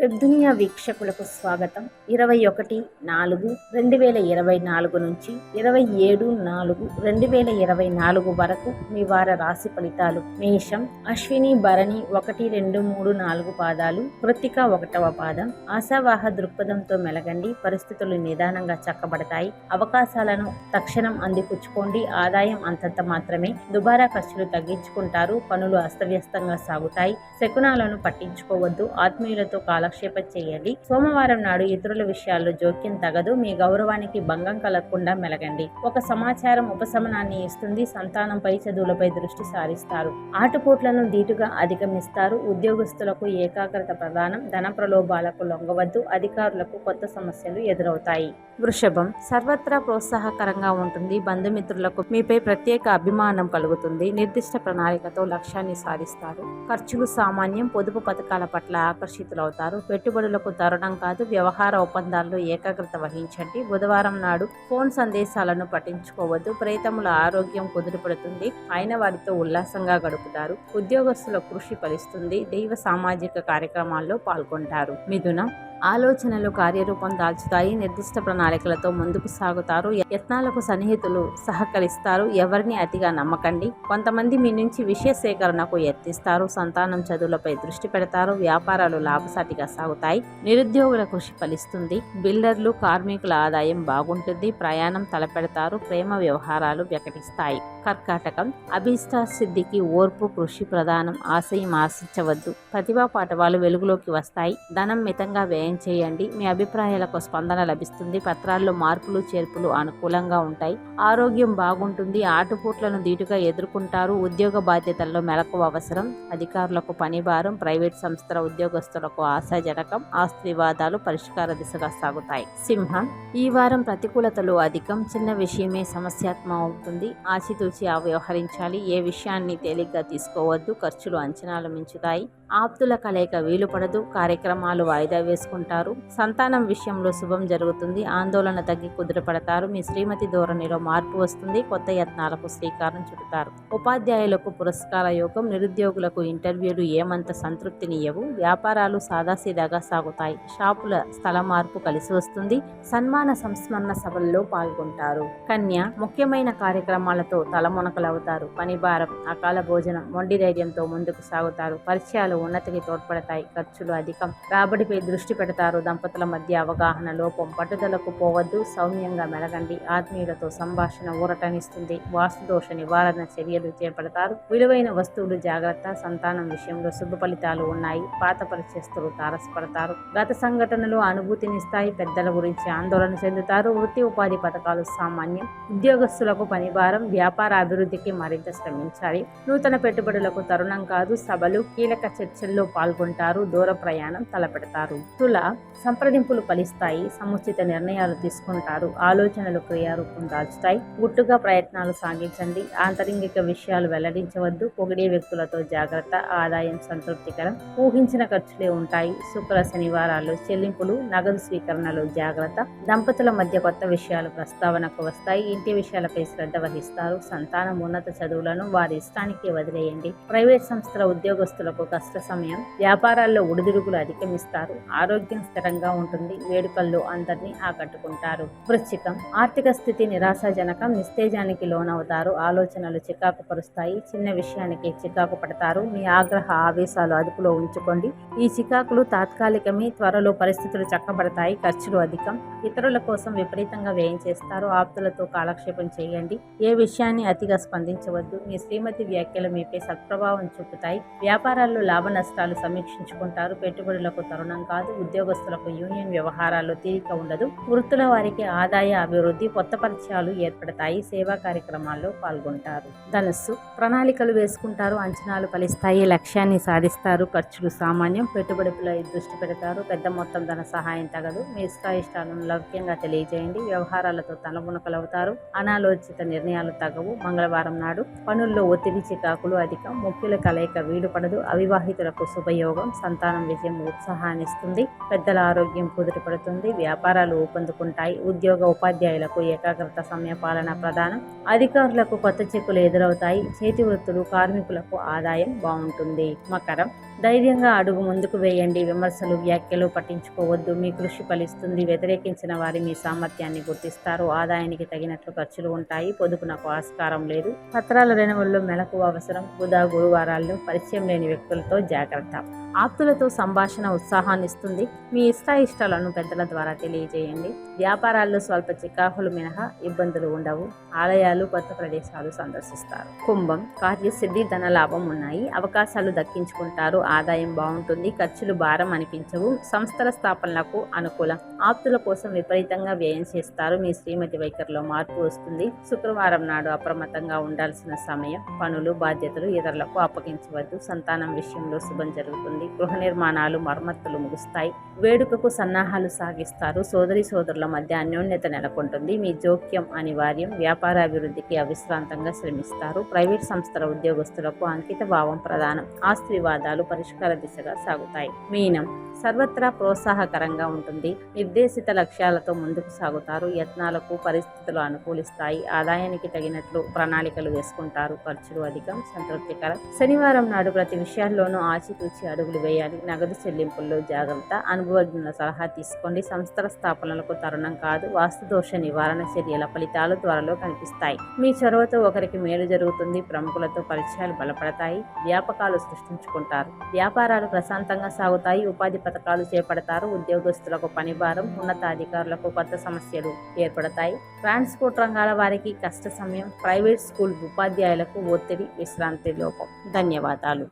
Web దునియా వీక్షకులకు స్వాగతం. ఇరవై ఒకటి నాలుగు రెండు వేల ఇరవై నాలుగు నుంచి ఇరవై ఏడు నాలుగు రెండు వేల ఇరవై నాలుగు వరకు మీ వార రాశి ఫలితాలు. మేషం అశ్విని భరణి ఒకటి రెండు మూడు నాలుగు పాదాలు. కృత్తిక ఒకటవ పాదం. ఆశావాహ దృక్పథంతో మెలగండి. పరిస్థితులు నిదానంగా చక్కబడతాయి. అవకాశాలను తక్షణం అందిపుచ్చుకోండి. ఆదాయం అంతంత మాత్రమే. దుబారా ఖర్చులు తగ్గించుకుంటారు. పనులు అస్తవ్యస్తంగా సాగుతాయి. శకునాలను పట్టించుకోవద్దు. ఆత్మీయులతో కాలం కాలక్షేపం చేయండి. సోమవారం నాడు ఇతరుల విషయాల్లో జోక్యం తగదు. మీ గౌరవానికి భంగం కలగకుండా మెలగండి. ఒక సమాచారం ఉపశమనాన్ని ఇస్తుంది. సంతానంపై చదువులపై దృష్టి సారిస్తారు. ఆటుపోట్లను ధీటుగా అధిగమిస్తారు. ఉద్యోగస్తులకు ఏకాగ్రత ప్రధానం. ధన ప్రలోభాలకు లొంగవద్దు. అధికారులకు కొత్త సమస్యలు ఎదురవుతాయి. వృషభం. సర్వత్రా ప్రోత్సాహకరంగా ఉంటుంది. బంధుమిత్రులకు మీపై ప్రత్యేక అభిమానం కలుగుతుంది. నిర్దిష్ట ప్రణాళికతో లక్ష్యాన్ని సాధిస్తారు. ఖర్చులు సామాన్యం పొదుపు పథకాల పట్ల ఆకర్షితులవుతారు. పెట్టుబడులకు తరుణం కాదు వ్యవహార ఒప్పందాల్లో ఏకాగ్రత వహించండి. బుధవారం నాడు ఫోన్ సందేశాలను పట్టించుకోవద్దు. ప్రేతముల ఆరోగ్యం కుదురుపడుతుంది అయిన వారితో ఉల్లాసంగా గడుపుతారు. ఉద్యోగస్తుల కృషి ఫలిస్తుంది. దైవ సామాజిక కార్యక్రమాల్లో పాల్గొంటారు. మిథునం. ఆలోచనలు కార్యరూపం దాల్చుతాయి. నిర్దిష్ట ప్రణాళికలతో ముందుకు సాగుతారు. యత్నాలకు సన్నిహితులు సహకరిస్తారు. ఎవరిని అతిగా నమ్మకండి. కొంతమంది మీ నుంచి విషయ సేకరణకు యత్నిస్తారు. సంతానం చదువులపై దృష్టి పెడతారు. వ్యాపారాలు లాభసాటిగా సాగుతాయి. నిరుద్యోగుల కృషి ఫలిస్తుంది. బిల్డర్లు కార్మికుల ఆదాయం బాగుంటుంది. ప్రయాణం తలపెడతారు. ప్రేమ వ్యవహారాలు ప్రకటిస్తాయి. కర్కాటకం. అభీష్ట సిద్ధికి ఓర్పు కృషి ప్రధానం ఆశయం ఆశించవద్దు. ప్రతిభా పాఠవాలు వెలుగులోకి వస్తాయి. ధనం మితంగా వ్యయం చేయండి. మీ అభిప్రాయాలకు స్పందన లభిస్తుంది. పత్రాల్లో మార్పులు చేర్పులు అనుకూలంగా ఉంటాయి. ఆరోగ్యం బాగుంటుంది. ఆటుపోట్లను ధీటుగా ఎదుర్కొంటారు. ఉద్యోగ బాధ్యతల్లో మెలకు అవసరం. అధికారులకు పని భారం ప్రైవేట్ సంస్థల ఉద్యోగస్తులకు ఆశాజనకం. ఆస్తి వివాదాలు పరిష్కార దిశగా సాగుతాయి. సింహం. ఈ వారం ప్రతికూలతలు అధికం. చిన్న విషయమే సమస్యాత్మ అవుతుంది ఆశితు ఆ వ్యవహరించాలి ఏ విషయాన్ని తేలిగ్గా తీసుకోవద్దు. ఖర్చులు అంచనాలు మించుతాయి. ఆప్తుల కలయిక వీలు పడదు కార్యక్రమాలు వాయిదా వేసుకుంటారు. సంతానం విషయంలో శుభం జరుగుతుంది. ఆందోళన తగ్గి కుదురపడతారు మీ శ్రీమతి ధోరణిలో మార్పు వస్తుంది. కొత్త యత్నాలకు శ్రీకారం చుడతారు. ఉపాధ్యాయులకు పురస్కార యోగం నిరుద్యోగులకు ఇంటర్వ్యూలు ఏమంత సంతృప్తినియవు వ్యాపారాలు సాదాసీదాగా సాగుతాయి. షాపుల స్థల మార్పు కలిసి వస్తుంది. సన్మాన సంస్మరణ సభల్లో పాల్గొంటారు. కన్య ముఖ్యమైన కార్యక్రమాలతో తలమునకలవుతారు. పని భారం అకాల భోజనం మొండి ధైర్యంతో ముందుకు సాగుతారు. పరిచయాలు ఉన్నతికి తోడ్పడతాయి. ఖర్చులు అధికం. రాబడిపై దృష్టి పెడతారు. దంపతుల మధ్య అవగాహన లోపం. పట్టుదలకు పోవద్దు. సౌమ్యంగా మెలగండి. ఆత్మీయులతో సంభాషణ ఊరటనిస్తుంది. వాస్తు దోష నివారణ చర్యలు చేపడతారు. విలువైన వస్తువులు జాగ్రత్త. సంతానం విషయంలో శుభ ఫలితాలు ఉన్నాయి. పాత పరిచయస్తులు తారసపడతారు. గత సంఘటనలు అనుభూతినిస్తాయి. పెద్దల గురించి ఆందోళన చెందుతారు. వృత్తి ఉపాధి పథకాలు సామాన్యం. ఉద్యోగస్తులకు పనిభారం వ్యాపార అభివృద్ధికి మరింత శ్రమించాలి. నూతన పెట్టుబడులకు తరుణం కాదు సభలు కీలక చర్చల్లో పాల్గొంటారు దూర ప్రయాణం తలపెడతారు. తుల సంప్రదింపులు ఫలిస్తాయి సముచిత నిర్ణయాలు తీసుకుంటారు ఆలోచనలు క్రియారూపం దాల్చుతాయి. గుట్టుగా ప్రయత్నాలు సాగించండి ఆంతరింగిక విషయాలు వెల్లడించవద్దు పొగిడే వ్యక్తులతో జాగ్రత్త ఆదాయం సంతృప్తికరం ఊహించిన ఖర్చులే ఉంటాయి. శుక్ర శనివారాల్లో చెల్లింపులు నగదు స్వీకరణలు జాగ్రత్త దంపతుల మధ్య కొత్త విషయాలు ప్రస్తావనకు వస్తాయి ఇంటి విషయాలపై శ్రద్ధ వహిస్తారు సంతానం ఉన్నత చదువులను వారి ఇష్టానికి వదిలేయండి. ప్రైవేట్ సంస్థల ఉద్యోగస్తులకు కష్ట సమయం వ్యాపారాల్లో ఒడిదుడుకులు అధిగమిస్తారు. ఆరోగ్యం స్థిరంగా ఉంటుంది. వేడుకల్లో అందరినీ ఆకట్టుకుంటారు. వృశ్చికం ఆర్థిక స్థితి నిరాశాజనకం నిస్తేజానికి లోనవుతారు. ఆలోచనలు చికాకు పరుస్తాయి. చిన్న విషయానికి చికాకు పడతారు. మీ ఆగ్రహ ఆవేశాలు అదుపులో ఉంచుకోండి. ఈ చికాకులు తాత్కాలికమే త్వరలో పరిస్థితులు చక్కబడతాయి. ఖర్చులు అధికం. ఇతరుల కోసం విపరీతంగా వ్యయం చేస్తారు. ఆప్తులతో కాలక్షేపం చేయండి. ఏ విషయాన్ని అతిగా స్పందించవద్దు. మీ శ్రీమతి వ్యాఖ్యలు మీపై సత్ప్రభావం చూపుతాయి. వ్యాపారాల్లో లాభ నష్టాలు సమీక్షించుకుంటారు. పెట్టుబడులకు తరుణం కాదు. ఉద్యోగస్తులకు యూనియన్ వ్యవహారాల్లో తీరిక ఉండదు. వృత్తుల వారికి ఆదాయ అభివృద్ధి కొత్త పరిచయాలు ఏర్పడతాయి. సేవా కార్యక్రమాల్లో పాల్గొంటారు. ధనస్సు ప్రణాళికలు వేసుకుంటారు. అంచనాలు ఫలిస్తాయి. లక్ష్యాన్ని సాధిస్తారు. ఖర్చులు సామాన్యం. పెట్టుబడులపై దృష్టి పెడతారు. పెద్ద మొత్తం ధన సహాయం తగదు. మీ ఇష్టాయిష్టాలను లౌక్యంగా తెలియజేయండి. వ్యవహారాలతో తలమునకలవుతారు. అనాలోచిత నిర్ణయాలు తగవు. మంగళవారం నాడు పనుల్లో ఒత్తిడి చికాకులు అధికం ముఖ్యుల కలయిక వీడుపడదు అవివాహితులకు శుభయోగం సంతానం విజయం ఉత్సాహాన్నిస్తుంది పెద్దల ఆరోగ్యం కుదుటపడుతుంది. వ్యాపారాలు ఊపందుకుంటాయి. ఉద్యోగ ఉపాధ్యాయులకు ఏకాగ్రత సమయ పాలన ప్రధానం. అధికారులకు కొత్త చెక్కులు ఎదురవుతాయి. చేతి వృత్తులు కార్మికులకు ఆదాయం బాగుంటుంది. మకరం ధైర్యంగా అడుగు ముందుకు వేయండి. విమర్శలు వ్యాఖ్యలు పట్టించుకోవద్దు. మీ కృషి ఫలిస్తుంది. వ్యతిరేకించిన వారి మీ సామర్థ్యాన్ని గుర్తిస్తారు. ఆదాయానికి తగినట్లు ఖర్చులు ఉంటాయి. పొదుపునకు ఆస్కారం లేదు. పత్రాల రెనువల్లో మెలకు అవసరం. బుధ గురువారాల్లో పరిచయం లేని వ్యక్తులతో జాగ్రత్త. ఆప్తులతో సంభాషణ ఉత్సాహాన్ని ఇస్తుంది మీ ఇష్టాయిష్టాలను పెద్దల ద్వారా తెలియజేయండి. వ్యాపారాల్లో స్వల్ప చికాకులు మినహా ఇబ్బందులు ఉండవు. ఆలయాలు కొత్త ప్రదేశాలు సందర్శిస్తారు. కుంభం కార్యసిద్ధి ధన లాభం ఉన్నాయి. అవకాశాలు దక్కించుకుంటారు. ఆదాయం బాగుంటుంది. ఖర్చులు భారం అనిపించవు. సంస్థల స్థాపనలకు అనుకూలం. ఆప్తుల కోసం విపరీతంగా వ్యయం చేస్తారు. మీ శ్రీమతి వైఖరిలో మార్పు వస్తుంది. శుక్రవారం నాడు అప్రమత్తంగా ఉండాల్సిన సమయం పనులు బాధ్యతలు ఇతరులకు అప్పగించవద్దు. సంతానం విషయంలో శుభం జరుగుతుంది. గృహ నిర్మాణాలు మరమ్మతులు ముగుస్తాయి. వేడుకకు సన్నాహాలు సాగిస్తారు. సోదరి సోదరుల మధ్య అన్యోన్యత నెలకొంటుంది. మీ జోక్యం అనివార్యం. వ్యాపార అభివృద్ధికి అవిశ్రాంతంగా శ్రమిస్తారు. ప్రైవేట్ సంస్థల ఉద్యోగస్తులకు అంకిత భావం ప్రధానం. ఆస్తి వివాదాలు పరిష్కార దిశగా సాగుతాయి. మీనం. సర్వత్రా ప్రోత్సాహకరంగా ఉంటుంది. నిర్దేశిత లక్ష్యాలతో ముందుకు సాగుతారు. యత్నాలకు పరిస్థితులు అనుకూలిస్తాయి. ఆదాయానికి తగినట్లు ప్రణాళికలు వేసుకుంటారు. ఖర్చులు అధికం సంతృప్తికరం. శనివారం నాడు ప్రతి విషయాల్లోనూ ఆచితూచి అడుగులు వేయాలి. నగదు చెల్లింపుల్లో జాగ్రత్త అనుభవజ్ఞుల సలహా తీసుకోండి. సంస్థల స్థాపనలకు తరుణం కాదు. వాస్తు దోష నివారణ చర్యల ఫలితాలు త్వరలో కనిపిస్తాయి. మీ చొరవతో ఒకరికి మేలు జరుగుతుంది. ప్రముఖులతో పరిచయాలు బలపడతాయి. వ్యాపకాలు సృష్టించుకుంటారు. వ్యాపారాలు ప్రశాంతంగా సాగుతాయి. ఉపాధి పథకాలు చేపడతారు. ఉద్యోగస్తులకు పని ప్రకారం ఉన్నతాధికారులకు కొత్త సమస్యలు ఏర్పడతాయి. ట్రాన్స్పోర్ట్ రంగాల వారికి కష్ట సమయం ప్రైవేట్ స్కూల్ ఉపాధ్యాయులకు ఒత్తిడి విశ్రాంతి లోపం. ధన్యవాదాలు.